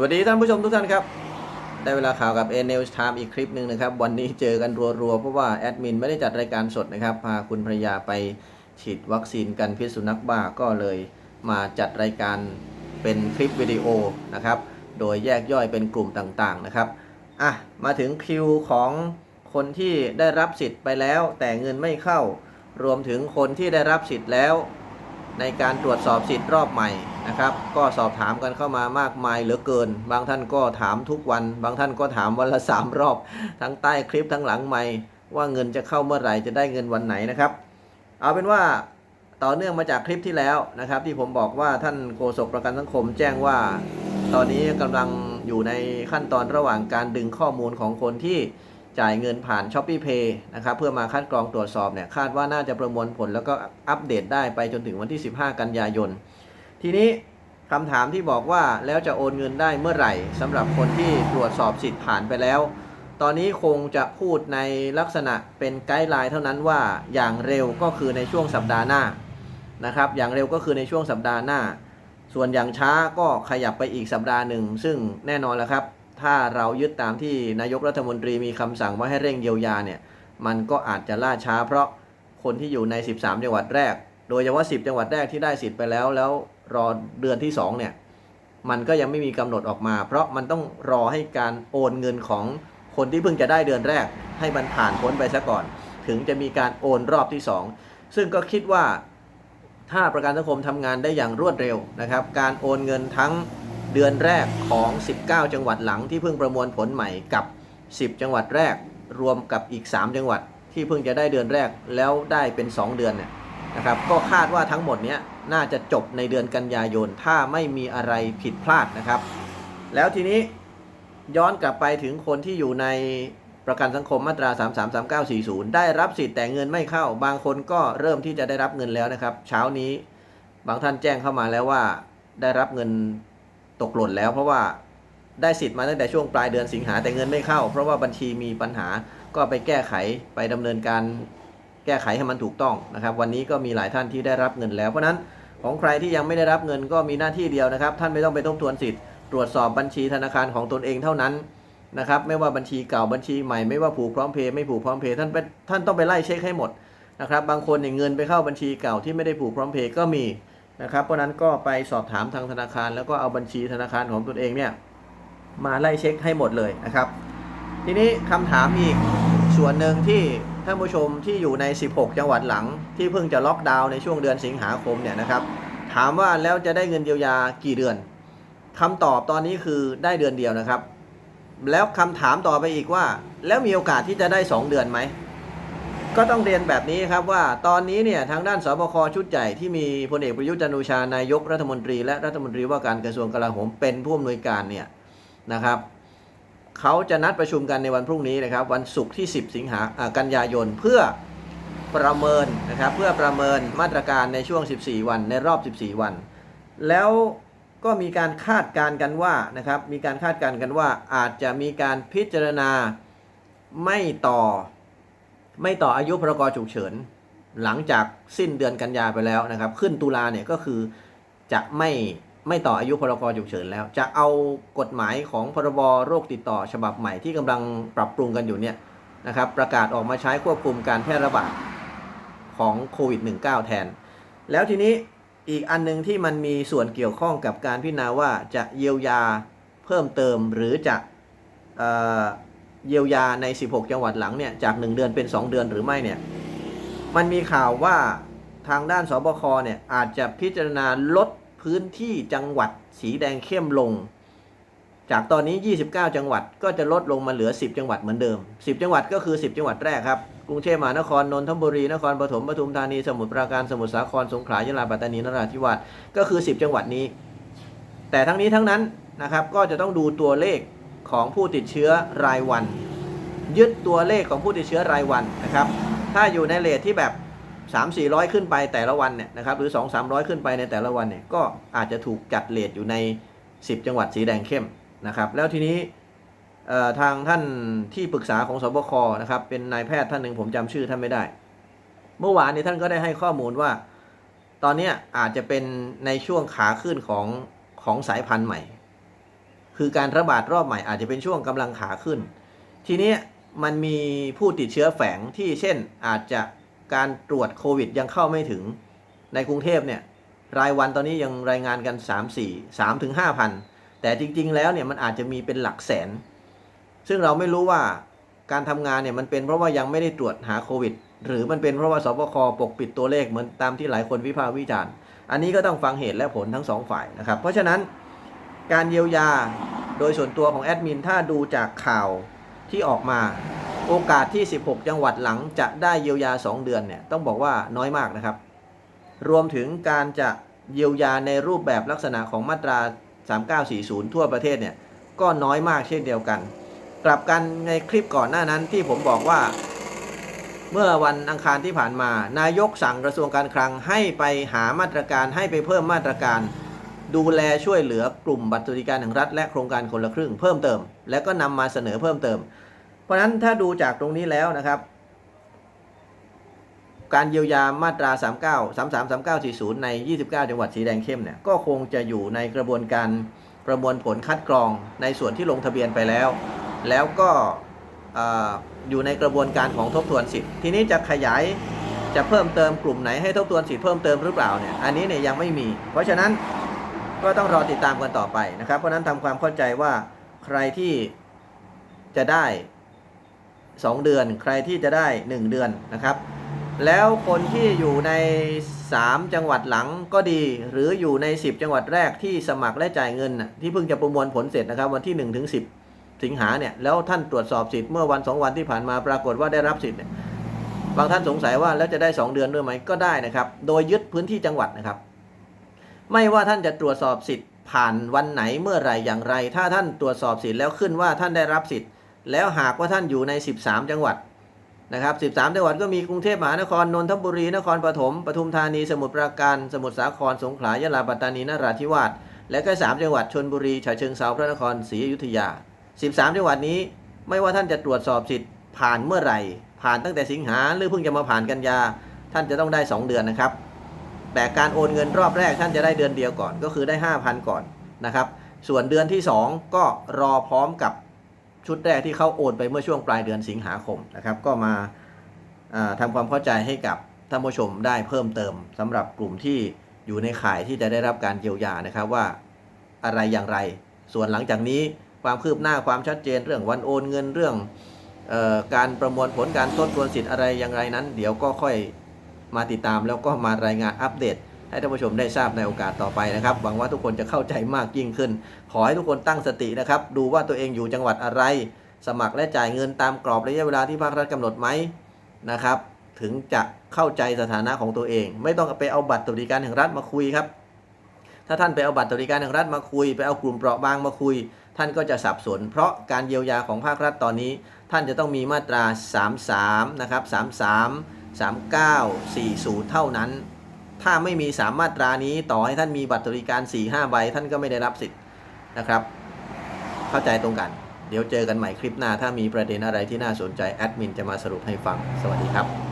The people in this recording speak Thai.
วัสดีท่านผู้ชมทุกท่านครับ ได้เวลาข่าวกับ n e w s Time อีกคลิปหนึ่งนะครับ วันนี้เจอกันรัวๆ เพราะว่าแอดมินไม่ได้จัดรายการสดนะครับ พาคุณภรรยาไปฉีดวัคซีนกันพิษสุนัขบ้าก็เลยมาจัดรายการเป็นคลิปวิดีโอนะครับ โดยแยกย่อยเป็นกลุ่มต่างๆนะครับ อะ มาถึงคิวของคนที่ได้รับสิทธิ์ไปแล้ว แต่เงินไม่เข้า รวมถึงคนที่ได้รับสิทธิ์แล้ว ในการตรวจสอบสิทธิ์รอบใหม่ นะครับ ก็สอบถามกันเข้ามามากมายเหลือเกิน บางท่านก็ถามทุกวัน บางท่านก็ถามวันละสามรอบ ทั้งใต้คลิปทั้งหลังไม่ว่าเงินจะเข้าเมื่อไหร่จะได้เงินวันไหนนะครับ เอาเป็นว่าต่อเนื่องมาจากคลิปที่แล้วนะครับ ที่ผมบอกว่าท่านโฆษกประกันสังคมแจ้งว่า ตอนนี้กำลังอยู่ในขั้นตอนระหว่างการดึงข้อมูลของคนที่จ่ายเงินผ่าน s h อ p e e Pay นะครับเพื่อมาคัดกรองตรวจสอบเนี่ยคาดว่าน่าจะประมวลผลแล้วก็อัปเดตได้ไปจนถึงวันที่ 15 กันยายน ทีนี้คำถามที่บอกว่าแล้วจะโอนเงินได้เมื่อไหร่สำหรับคนที่ตรวจสอบสิทธิ์ผ่านไปแล้ว ตอนนี้คงจะพูดในลักษณะเป็นไกด์ไลน์เท่านั้นว่าอย่างเร็วก็คือในช่วงสัปดาห์หน้านะครับอย่างเร็วก็คือในช่วงสัปดาห์หน้า ส่วนอย่างช้าก็ขยับไปอีกสัปดาห์หนึ่ง ซึ่งแน่นอนแล้วครับ ถ้าเรายึดตามที่นายกรัฐมนตรีมีคำสั่งว่าให้เร่งเยียวยาเนี่ยมันก็อาจจะล่าช้า เพราะคนที่อยู่ใน 13 จังหวัดแรก โดยเฉพาะ 10 จังหวัดแรกที่ได้สิทธิ์ไปแล้วแล้ว รอเดือนที่2เนี่ยมันก็ยังไม่มีกำหนดออกมา เพราะมันต้องรอให้การโอนเงินของคนที่เพิ่งจะได้เดือนแรก ให้มันผ่านพ้นไปซะก่อน ถึงจะมีการโอนรอบที่ 2 ซึ่งก็คิดว่าถ้าประกันสังคมทำงานได้อย่างรวดเร็วนะครับ การโอนเงินทั้งเดือนแรกของ 19 จังหวัดหลังที่เพิ่งประมวลผลใหม่กับ 10 จังหวัดแรก รวมกับอีก 3 จังหวัดที่เพิ่งจะได้เดือนแรกแล้วได้เป็น 2 เดือนเนี่ย นะครับก็คาดว่าทั้งหมดนี้น่าจะจบในเดือนกันยายน ถ้าไม่มีอะไรผิดพลาดนะครับ แล้วทีนี้ย้อนกลับไปถึงคนที่อยู่ในประกันสังคมมาตรา 333940 ได้รับสิทธิ์แต่เงินไม่เข้า บางคนก็เริ่มที่จะได้รับเงินแล้วนะครับ เช้านี้บางท่านแจ้งเข้ามาแล้วว่าได้รับเงินตกหล่นแล้ว เพราะว่าได้สิทธิ์มาตั้งแต่ช่วงปลายเดือนสิงหาแต่เงินไม่เข้า เพราะว่าบัญชีมีปัญหาก็ไปแก้ไขไปดำเนินการ แก้ไขให้มันถูกต้องนะครับ วันนี้ก็มีหลายท่านที่ได้รับเงินแล้ว เพราะนั้นของใครที่ยังไม่ได้รับเงินก็มีหน้าที่เดียวนะครับ ท่านไม่ต้องไปทบทวนสิทธิ์ตรวจสอบบัญชีธนาคารของตนเองเท่านั้นนะครับไม่ว่าบัญชีเก่าบัญชีใหม่ไม่ว่าผูกพร้อมเพย์ไม่ผูกพร้อมเพย์ท่านไปท่านต้องไปไล่เช็คให้หมดนะครับบางคนเนี่ยเงินไปเข้าบัญชีเก่าที่ไม่ได้ผูกพร้อมเพย์ก็มีนะครับเพราะฉะนั้นก็ไปสอบถามทางธนาคาร แล้วก็เอาบัญชีธนาคารของตนเองเนี่ยมาไล่เช็คให้หมดเลยนะครับ ทีนี้คำถามอีกส่วนหนึ่งที่ ท่านผู้ชมที่อยู่ใน 16 จังหวัดหลัง ที่เพิ่งจะล็อกดาวน์ในช่วงเดือนสิงหาคมเนี่ยนะครับ ถามว่าแล้วจะได้เงินเยียวยากี่เดือนคำตอบตอนนี้คือได้เดือนเดียวนะครับ แล้วคำถามต่อไปอีกว่า แล้วมีโอกาสที่จะได้ 2 เดือนไหมก็ต้องเรียนแบบนี้ครับว่าตอนนี้เนี่ยทางด้านสบคชุดใหญ่ที่มีพลเอกประยุทธ์จันโอชานายกรัฐมนตรี และรัฐมนตรีว่าการกระทรวงกลาโหมเป็นผู้อำนวยการเนี่ยนะครับ เขาจะนัดประชุมกันในวันพรุ่งนี้นะครับ วันศุกร์ที่ 10 สิงหากันยายนเพื่อประเมินนะครับ เพื่อประเมินมาตรการในช่วง 14 วันในรอบ 14 วัน แล้วก็มีการคาดการ์กันว่านะครับ มีการคาดการ์กันว่าอาจจะมีการพิจารณาไม่ต่อไม่ต่ออายุพรกฉุกเฉิน หลังจากสิ้นเดือนกันยาไปแล้วนะครับ ขึ้นตุลาเนี่ยก็คือจะไม่ ไม่ต่ออายุพรกฉุกเฉินแล้ว จะเอากฎหมายของพรบโรคติดต่อฉบับใหม่ที่กำลังปรับปรุงกันอยู่เนี่ยนะครับประกาศออกมาใช้ควบคุมการแพร่ระบาดของโควิด -19 แทน แล้วทีนี้อีกอันหนึงที่มันมีส่วนเกี่ยวข้องกับการพิจารณาว่าจะเยียวยาเพิ่มเติมหรือจะเอเยียวยาใน 16 จังหวัดหลังเนี่ยจาก 1 เดือนเป็น 2 เดือนหรือไม่เนี่ยมันมีข่าวว่าทางด้านสบคเนี่ยอาจจะพิจารณาลด พื้นที่จังหวัดสีแดงเข้มลง จากตอนนี้ 29 จังหวัดก็จะลดลงมาเหลือ 10 จังหวัดเหมือนเดิม 10 จังหวัดก็คือ 10 จังหวัดแรกครับ กรุงเทพมหานคร นนทบุรี นครปฐม ปทุมธานี สมุทรปราการ สมุทรสาคร สงขลา ยะลา ปัตตานี นราธิวาส ก็คือ 10 จังหวัดนี้ แต่ทั้งนี้ทั้งนั้นนะครับ ก็จะต้องดูตัวเลขของผู้ติดเชื้อรายวัน ยึดตัวเลขของผู้ติดเชื้อรายวันนะครับ ถ้าอยู่ในเลทที่แบบ 3 4 0 0ขึ้นไปแต่ละวันเนี่ยนะครับหรือ2 3 0 0ขึ้นไปในแต่ละวันเนี่ยก็อาจจะถูกจัดเลทอยู่ใน 10 จังหวัดสีแดงเข้มนะครับแล้วทีนี้ทางท่านที่ปรึกษาของสบคนะครับเป็นนายแพทย์ท่านหนึ่งผมจำชื่อท่านไม่ได้ เมื่อวานนี้ท่านก็ได้ให้ข้อมูลว่า ตอนนี้อาจจะเป็นในช่วงขาขึ้นของของสายพันธุ์ใหม่ คือการระบาดรอบใหม่อาจจะเป็นช่วงกำลังขาขึ้น ทีนี้มันมีผู้ติดเชื้อแฝงที่เช่นอาจจะ การตรวจโควิดยังเข้าไม่ถึงในกรุงเทพเนี่ยรายวันตอนนี้ยังรายงานกัน 3 4 3ถึง5,000แต่จริง ๆ แล้วเนี่ยมันอาจจะมีเป็นหลักแสน ซึ่งเราไม่รู้ว่าการทำงานเนี่ยมันเป็นเพราะว่ายังไม่ได้ตรวจหาโควิด หรือมันเป็นเพราะว่าสบคปกปิดตัวเลขเหมือนตามที่หลายคนวิพากษ์วิจารณ์ อันนี้ก็ต้องฟังเหตุและผลทั้งสองฝ่ายนะครับ เพราะฉะนั้นการเยียวยาโดยส่วนตัวของแอดมินถ้าดูจากข่าวที่ออกมา โอกาสที่ 16 จังหวัดหลังจะได้เยียวยา 2 เดือนเนี่ยต้องบอกว่าน้อยมากนะครับ รวมถึงการจะเยียวยาในรูปแบบลักษณะของมาตรา 3940 ทั่วประเทศเนี่ยก็น้อยมากเช่นเดียวกัน กลับกันในคลิปก่อนหน้านั้นที่ผมบอกว่า เมื่อวันอังคารที่ผ่านมา นายกสั่งกระทรวงการคลังให้ไปหามาตรการให้ไปเพิ่มมาตรการดูแลช่วยเหลือกลุ่มบัตรสวัสดิการแห่งรัฐและโครงการคนละครึ่งเพิ่มเติม แล้วก็นำมาเสนอเพิ่มเติม เพราะฉะนั้นถ้าดูจากตรงนี้แล้วนะครับ การเยียวยามาตรา 39 33 39 40 ใน 29 จังหวัดสีแดงเข้มเนี่ยก็คงจะอยู่ในกระบวนการประมวลผลคัดกรองในส่วนที่ลงทะเบียนไปแล้ว แล้วก็เอ่อยู่ในกระบวนการของทบทวนสิทธิ์ทีนี้จะขยายจะเพิ่มเติมกลุ่มไหนให้ทบทวนสิทธิ์เพิ่มเติมหรือเปล่าเนี่ยอันนี้เนี่ยยังไม่มี เพราะฉะนั้นก็ต้องรอติดตามกันต่อไปนะครับ เพราะฉะนั้นทำความเข้าใจว่าใครที่จะได้ 2 เดือน ใครที่จะได้ 1 เดือนนะครับ แล้วคนที่อยู่ใน 3 จังหวัดหลังก็ดี หรืออยู่ใน 10 จังหวัดแรกที่สมัครและจ่ายเงิน ที่เพิ่งจะประมวลผลเสร็จนะครับ วันที่ 1 ถึง 10 สิงหาเนี่ยแล้วท่านตรวจสอบสิทธิ์เมื่อวัน 2 วันที่ผ่านมาปรากฏว่าได้รับสิทธิ์เนี่ยบางท่านสงสัยว่าแล้วจะได้ 2 เดือนด้วยไหมก็ได้นะครับ โดยยึดพื้นที่จังหวัดนะครับ ไม่ว่าท่านจะตรวจสอบสิทธิ์ผ่านวันไหนเมื่อไหรอย่างไร ถ้าท่านตรวจสอบสิทธิ์แล้วขึ้นว่าท่านได้รับสิทธิ์ แล้วหากว่าท่านอยู่ใน 13 จังหวัดนะครับ 13 จังหวัดก็มีกรุงเทพมหานคร นนทบุรี นครปฐม ปทุมธานี สมุทรปราการ สมุทรสาคร สงขลา ยะลา ปัตตานี นราธิวาส และก็ 3 จังหวัด ชนบุรี ฉะเชิงเทราพระนคร ศรีอยุธยา 13 จังหวัดนี้ ไม่ว่าท่านจะตรวจสอบสิทธิ์ผ่านเมื่อไหร่ ผ่านตั้งแต่สิงหาหรือเพิ่งจะมาผ่านกันยา ท่านจะต้องได้ 2 เดือนนะครับ แต่การโอนเงินรอบแรกท่านจะได้เดือนเดียวก่อน ก็คือได้ 5,000 ก่อนนะครับ ส่วนเดือนที่ 2 ก็รอพร้อมกับ ชุดแรกที่เขาโอนไปเมื่อช่วงปลายเดือนสิงหาคมนะครับก็มาอ่าทำความเข้าใจให้กับท่านผู้ชมได้เพิ่มเติมสำหรับกลุ่มที่อยู่ในข่ายที่จะได้รับการเยียวยานะครับว่าอะไรอย่างไร ส่วนหลังจากนี้ความคืบหน้าความชัดเจนเรื่องวันโอนเงินเรื่องออการประมวลผลการทบทวนสิทธิ์อะไรอย่างไรนั้น เดี๋ยวก็ค่อยมาติดตามแล้วก็มารายงานอัปเดต ให้ท่านผู้ชมได้ทราบในโอกาสต่อไปนะครับหวังว่าทุกคนจะเข้าใจมากยิ่งขึ้น ขอให้ทุกคนตั้งสตินะครับ ดูว่าตัวเองอยู่จังหวัดอะไร สมัครและจ่ายเงินตามกรอบระยะเวลาที่ภาครัฐกำหนดไหมนะครับ ถึงจะเข้าใจสถานะของตัวเอง ไม่ต้องไปเอาบัตรสวัสดิการแห่งรัฐมาคุยครับ ถ้าท่านไปเอาบัตรสวัสดิการแห่งรัฐมาคุย ไปเอากลุ่มเปราะบางมาคุย ท่านก็จะสับสน เพราะการเยียวยาของภาครัฐตอนนี้ ท่านจะต้องมีมาตรา 33 นะครับ 33 39 40 เท่านั้น ถ้าไม่มี3มาตรานี้ต่อให้ท่านมีบัตรสวัสดิการ4-5ใบท่านก็ไม่ได้รับสิทธิ์นะครับ เข้าใจตรงกัน เดี๋ยวเจอกันใหม่คลิปหน้า ถ้ามีประเด็นอะไรที่น่าสนใจแอดมินจะมาสรุปให้ฟังสวัสดีครับ